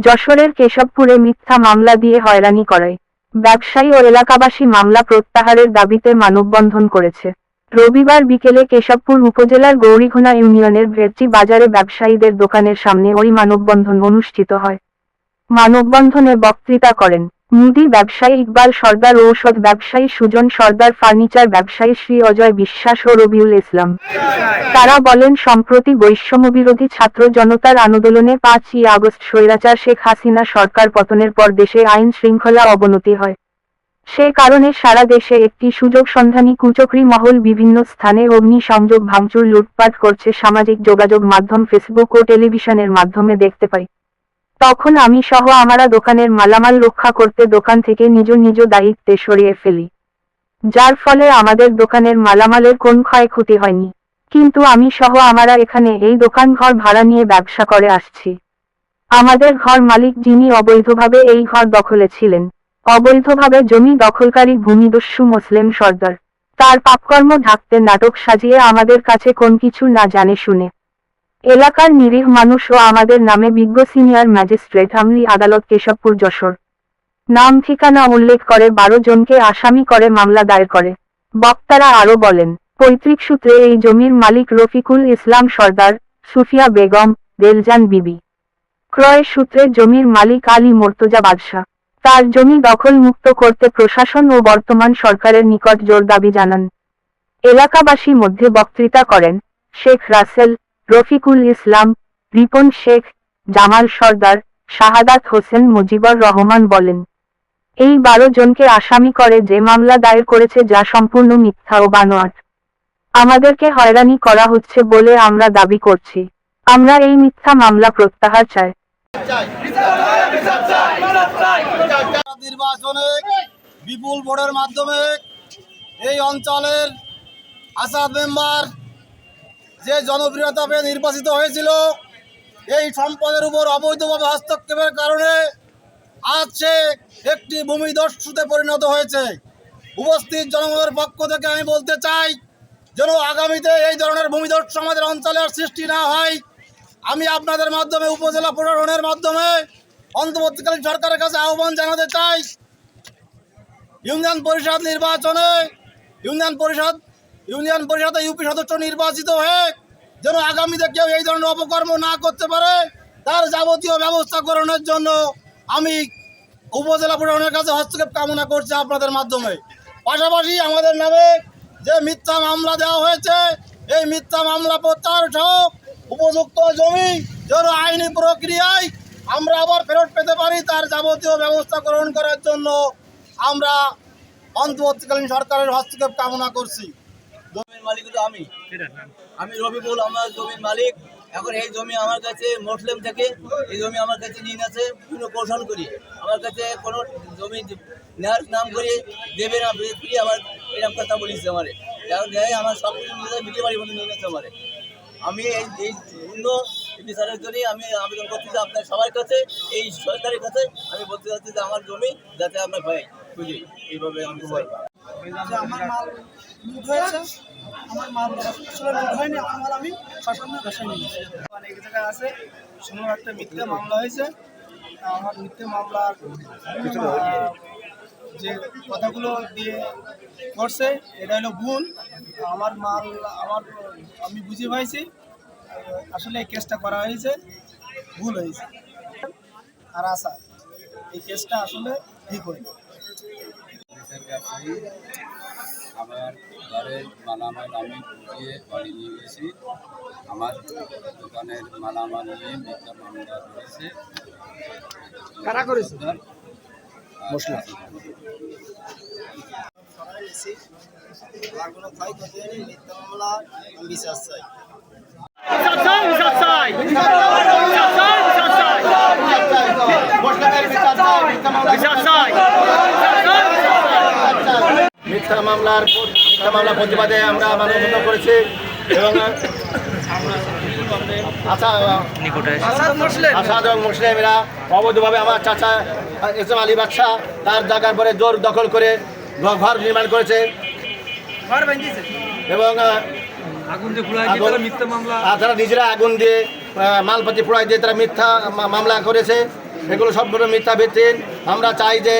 যশোরের কেশবপুরে মিথ্যা মামলা দিয়ে হয়রানি করায় ব্যবসায়ী ও এলাকাবাসী মামলা প্রত্যাহারের দাবিতে মানববন্ধন করেছে। রবিবার বিকেলে কেশবপুর উপজেলার গৌরীঘোনা ইউনিয়নের ভেরচি বাজারে ব্যবসায়ীদের দোকানের সামনে ওই মানববন্ধন অনুষ্ঠিত হয়। মানববন্ধনে বক্তৃতা করেন মুদি ব্যবসায়ী ইকবাল সর্দার ঔষধ ব্যবসায়ী সুজন সর্দার ফার্নিচার ব্যবসায়ী শ্রী অজয় বিশ্বাস ও রবিউল ইসলাম। তারা বলেন, সম্প্রতি বৈষম্যবিরোধী ছাত্র জনতার আন্দোলনে পাঁচই আগস্ট স্বৈরাচার শেখ হাসিনা সরকার পতনের পর দেশে আইন শৃঙ্খলা অবনতি হয়। সে কারণে সারা দেশে একটি সুযোগ সন্ধানী কুচক্রি মহল বিভিন্ন স্থানে অগ্নি সংযোগ ভাঙচুর লুটপাট করছে সামাজিক যোগাযোগ মাধ্যম ফেসবুক ও টেলিভিশনের মাধ্যমে দেখতে পাই। তখন আমি সহ আমারা দোকানের মালামাল রক্ষা করতে দোকান থেকে নিজ নিজ দায়িত্বে সরিয়ে ফেলি। যার ফলে আমাদের দোকানের মালামালের কোন ক্ষয়ক্ষতি হয়নি। কিন্তু আমি সহ আমারা এখানে এই দোকান ঘর ভাড়া নিয়ে ব্যবসা করে আসছি। আমাদের ঘর মালিক যিনি অবৈধভাবে এই ঘর দখলে ছিলেন অবৈধভাবে জমি দখলকারী ভূমিদস্যু মুসলিম সর্দার। তার পাপকর্ম ঢাকতে নাটক সাজিয়ে আমাদের কাছে কোন কিছু না জানে শুনে। এলাকার নিরীহ মানুষ ও আমাদের নামে বিজ্ঞ সিনিয়র ম্যাজিস্ট্রেট আমলি আদালত কেশবপুর যশোর। নাম ঠিকানা উল্লেখ করে বারো জনকে আসামি করে মামলা দায়ের করে। বক্তারা আরও বলেন, পৈতৃক সূত্রে এই জমির মালিক রফিকুল ইসলাম সর্দার, সুফিয়া বেগম, দেলজান বিবি। ক্রয় সূত্রে জমির মালিক আলী মোর্তজা বাদশাহ। তার জমি দখল মুক্ত করতে প্রশাসন ও বর্তমান সরকারের নিকট জোর দাবি জানান। এলাকাবাসী মধ্যে বক্তৃতা করেন, শেখ রাসেল রফিকুল ইসলাম, রিপন শেখ, জামাল সর্দার, শাহাদাত হোসেন মুজিবর রহমান বলেন, এই বারো জনকে আসামি করে যে মামলা দায়ের করেছে যা সম্পূর্ণ মিথ্যা ও বানোয়াট। আমাদেরকে হয়রানি করা হচ্ছে বলে আমরা দাবি করছি। আমরা এই মিথ্যা মামলা প্রত্যাহার চাই। নির্বাচনে বিপুল ভোটের মাধ্যমে এই অঞ্চলের আসাদ মেম্বার যে জনপ্রিয়তা পেয়ে নির্বাচিত হয়েছিল, এই সম্পদের উপর অবৈধভাবে হস্তক্ষেপের কারণে আজ সে একটি ভূমিদস্যুতে পরিণত হয়েছে। উপস্থিত জনগণের পক্ষ থেকে আমি বলতে চাই, যেন আগামীতে এই ধরনের ভূমিদস্যু আমাদের অঞ্চলে আর সৃষ্টি না হয়। আমি আপনাদের মাধ্যমে, উপজেলা প্রশাসনের মাধ্যমে অন্তর্বর্তীকালীন সরকারের কাছে আহ্বান জানাতে চাই। ইউনিয়ন পরিষদ নির্বাচনে, ইউনিয়ন পরিষদ ইউনিয়ন পরিষদে ইউপি সদস্য নির্বাচিত হয়ে যেন আগামীতে কেউ এই ধরনের অপকর্ম না করতে পারে, তার যাবতীয় ব্যবস্থা গ্রহণের জন্য আমি উপজেলা প্রশাসনের কাছে হস্তক্ষেপ কামনা করছি আপনাদের মাধ্যমে। পাশাপাশি আমাদের নামে যে মিথ্যা মামলা দেওয়া হয়েছে, এই মিথ্যা মামলা প্রত্যাহার সহ উপযুক্ত জমি যেন আইনি প্রক্রিয়ায় আমরা আবার ফেরত পেতে পারি, তার যাবতীয় ব্যবস্থা গ্রহণ করার জন্য আমরা অন্তর্বর্তীকালীন সরকারের হস্তক্ষেপ কামনা করছি। মালিক তো আমি আমি রবিকুল আমার জমির মালিক। এখন এই জমি আমার কাছে মুসলিম থেকে এই জমি আমার কাছে নিয়ে আছে বিভিন্ন কৌশল করি। আমার কাছে কোনো জমি নেওয়ার নাম করে দেবে না ফিরে আমার এরকম কথা বলিস আমারে। এখন দেয় আমার সব কিছু নিয়ে যায় বাড়ি বন্ধু নিয়ে নিচ্ছে আমারে। আমি এই এই অন্য বিচারের জন্যই আমি আবেদন করতেছি আপনার সবার কাছে এই সরকারের কাছে আমি বলতে চাচ্ছি যে আমার জমি যাতে আমরা পাই। খুঁজি এইভাবে আমি। যে আমার মাল লুট হয়েছে আমার মাল আসলে লুট হয়নি আমার মাল আমি শাসনের ভাষায় নিয়েছি অনেক জায়গায় আছে শুনো একটা মিথ্যে মামলা হয়েছে। আমার মিথ্যে মামলার যে কথাগুলো দিয়ে করছে এটা হলো ভুল। আমার মাল আমার আমি বুঝে পাইছি আসলে এই কেসটা করা হয়েছে ভুল হয়েছে। আর আশা এই কেসটা আসলে ঠিক হয়নি। দেশের ব্যবসায়ী আমার ঘরের মালামাল আমি বুঝিয়ে বাড়ি নিয়ে গেছি। আমার দোকানের মালামাল নিয়ে মিথ্যা মামলা করেছে। কারা করেছে? মশলা। আর কোনো ক্ষয়ক্ষতি হয়নি মিথ্যা মামলা বিশ্বাস চাই। মিথ্যা মামলার মিথ্যা মামলা প্রতিবাদে আমরা মানববন্ধন করেছি এবং আচ্ছা আসাদ এবং মুসলিমরা অবৈধভাবে আমার চাচা ইসলাম আলী বাদশাহ তার জায়গার পরে জোর দখল করে ঘর নির্মাণ করেছে। এবং তারা নিজেরা আগুন দিয়ে মালপাতি পোড়াই দিয়ে তারা মিথ্যা মামলা করেছে। এগুলো সবগুলো মিথ্যা ভিত্তিন আমরা চাই যে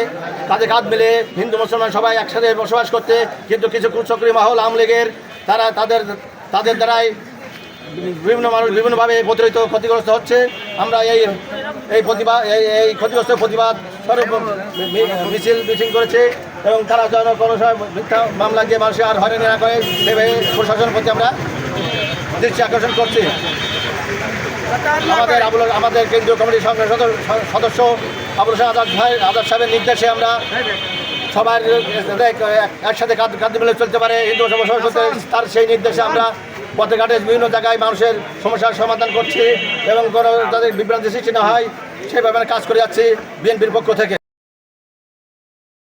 তাদের কাঁধ মিলে, হিন্দু, মুসলমান সবাই একসাথে বসবাস করতে, কিন্তু কিছু কুচক্রী মহল, আওয়ামী লীগের, তারা তাদের তাদের দ্বারাই বিভিন্ন মানুষ বিভিন্নভাবে প্রতারিত, ক্ষতিগ্রস্ত হচ্ছে। আমরা এই এই প্রতিবাদ এই এই ক্ষতিগ্রস্ত প্রতিবাদ স্বরূপ মিছিল মিছিল করেছে এবং তারা যেন কোনো সময় মিথ্যা মামলা দিয়ে মানুষের আর হয়রানি না করে সেভাবে প্রশাসনের প্রতি আমরা দৃষ্টি আকর্ষণ করছি। আমাদের আমাদের কেন্দ্রীয় কমিটির সদস্য আবুল হোসেন আজাদ ভাই, আজাদ সাহেবের নির্দেশে আমরা সবাই একসাথে কাঁধ মিলে চলতে পারে, হিন্দু তার সেই নির্দেশে আমরা পথে ঘাটে বিভিন্ন জায়গায় মানুষের সমস্যার সমাধান করছি এবং কোনো যাদের বিভ্রান্তি সৃষ্টি না হয় সেইভাবে কাজ করে যাচ্ছি, বিএনপির পক্ষ থেকে।